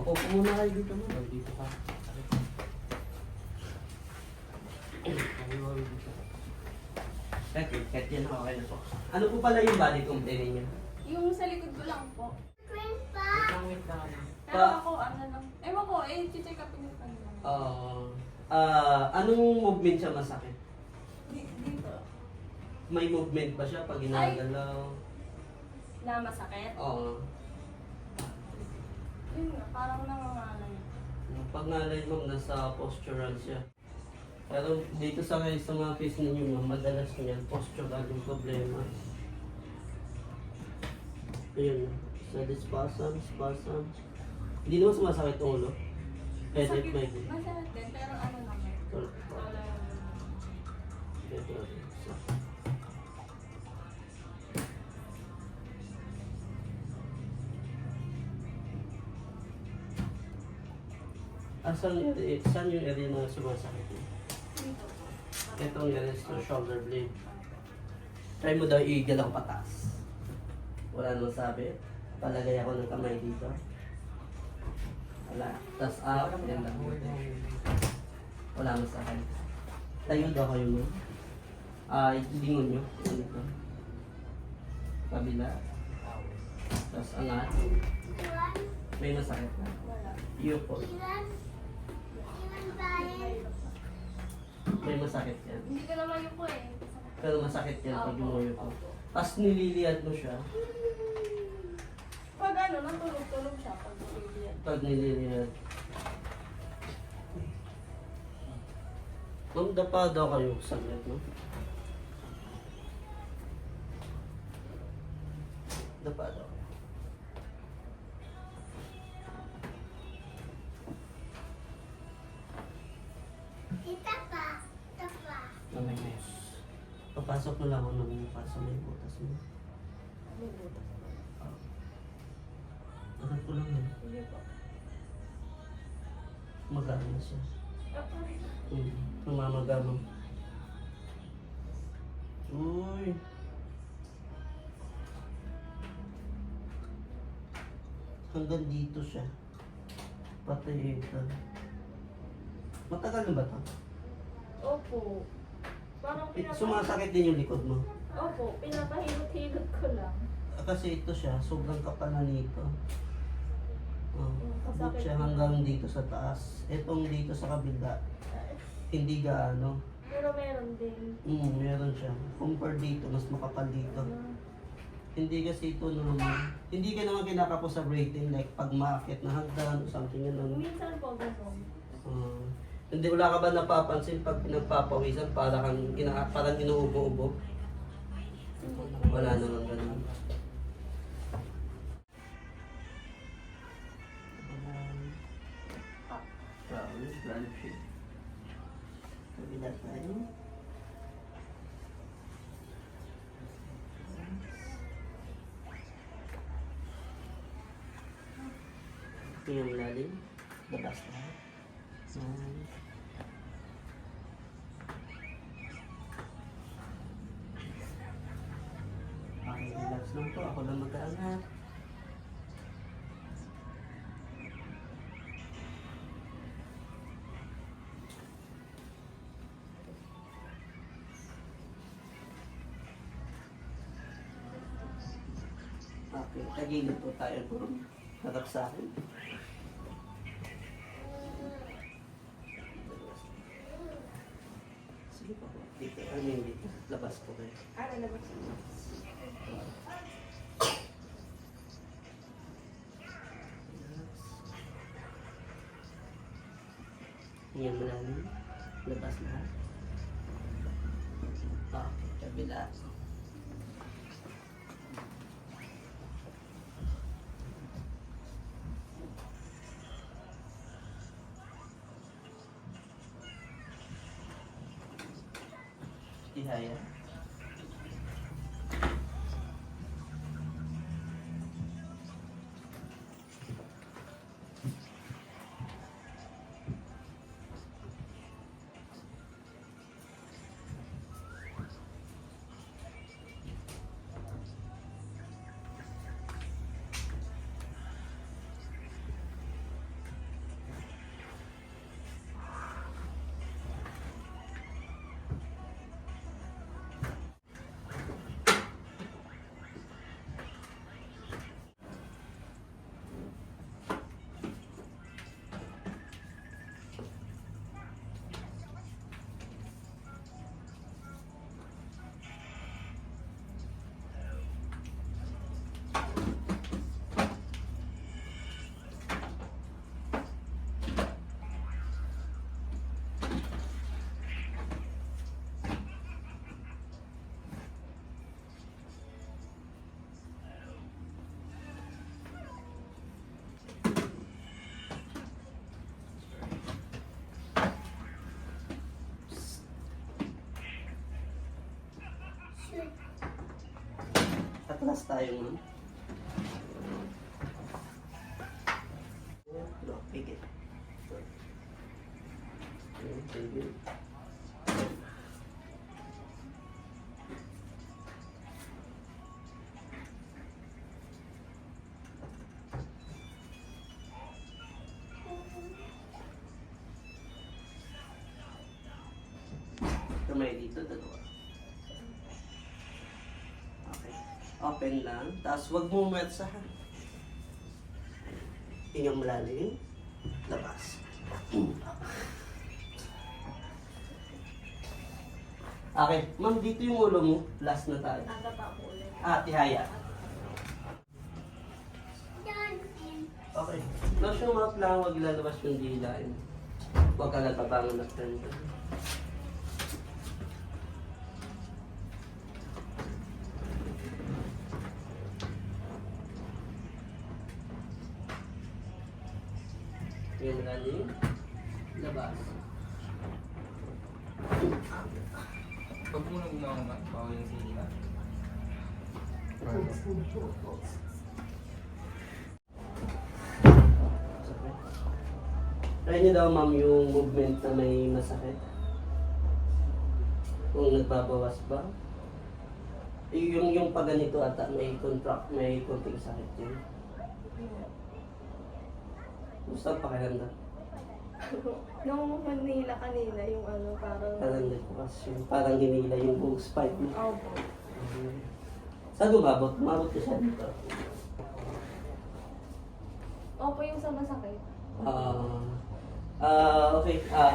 Opo po muna kayo dito mo. Dito ka. Ano? Kahit, kahit yan, okay na po. Ano po pala yung body complaint niyo? Yung sa likod ko lang po. Wait lang, wait lang. Pero Pa- ako, ano lang. Ewan ko, eh, check up yung lang. Ah, ah, anong movement siya masakit? Di- Dito. May movement ba siya pag ginagalaw? Na masakit. Oo. Parang nangangalay. Pag nalay ma'am, nasa postural siya. Pero dito sa kayo sa mga case ninyo ma'am, madalas niyan, postural yung problema. Ayun, sa spasm, spasm. Hindi naman sumasakit ang ulo. Headache, Masakit- migraine. Masakit din, pero ano naman. Wala- Wala. Ito, isa. Ah, saan, yung area- saan yung area na sumasakit niya? Dito. Itong area sa shoulder blade. Try mo daw igalaw patas. Wala nang sabi. Palagay ako ng kamay dito. Wala. Tapos up, then down. Wala nang sakit. Tayo daw kayo mo. Ah, lingon nyo. Ganito. Kabila. Tapos angat. May masakit na. Wala. Yuko. May masakit yan. Hindi ko naman yung ko eh. Pero masakit yan pag yumuyo ko. Tapos nililiyad mo siya. Pag ano, natulog-tulog siya pag nililiyan. Pag nililiyad. Ma'am, dapa daw kayo saglit, no? Dapa daw. Papasok mo lang ako ng sa may butas mo. May butas. Ah. Agad ko lang yun. Hindi po. Magana siya. Ako rin. Hmm. Namamagama. Uy. Hanggang dito siya. Patay ito. Matagal na ba ito? Opo. Parang pinapahilot. Sumasakit din yung likod mo. Opo, pinapahilot-hilot ko lang. Ah, Kasi ito siya, sobrang kapal na nito. Oh, abot siya hanggang dito sa taas. Itong dito sa kabila, hindi gaano. Pero meron din. Hmm, meron siya. Compare dito, mas makapal dito. Ah, Hindi kasi ito normal. Hindi ka naman kinakapos sa rating like pag maakit na hagdan o something ganun. minsan po ganun. Uh, hindi wala ka ba napapansin pag pinagpapawisan para kang ina parang inuubo-ubo? Wala naman ganun. Flowers, branch sheet. Kabila tayo. Ito yung lalim. Labas na. Yan. Okay, relax lang po. Ako lang mag-aangat. Okay, tagilid po tayo po. Harap sa akin. Labas po kayo. Na ba? Yan malalim. Labas na. Okay, kabila. Ihaya. Atlas tayo. No, pigit. Okay, pigit. Kamay dito, dalawa. Open lang. Tapos wag mo umatsa ha. Hingang malalim. Labas. Okay. Ma'am, dito yung ulo mo. Last na tayo. Natapa po ulit. Ah, tihaya. Okay. Close yung mouth lang. Huwag lalabas yung dila. Huwag ka nagpabangon na friend. Malalim. Labas. Pag mo nang gumawa ka, bawal yung sili ka. Try niyo daw ma'am yung movement na may masakit. Kung nagbabawas ba. Yung yung pag ganito ata may contract, may konting sakit yun. Gusto ang pakiramdam. Nung Manila kanina, yung ano, parang... Parang nagbukas yung parang hinila yung buong spine mo. Opo. Saan umabot? Umabot ka siya dito. Opo yung sa masakit. Ah, ah, okay. Ah,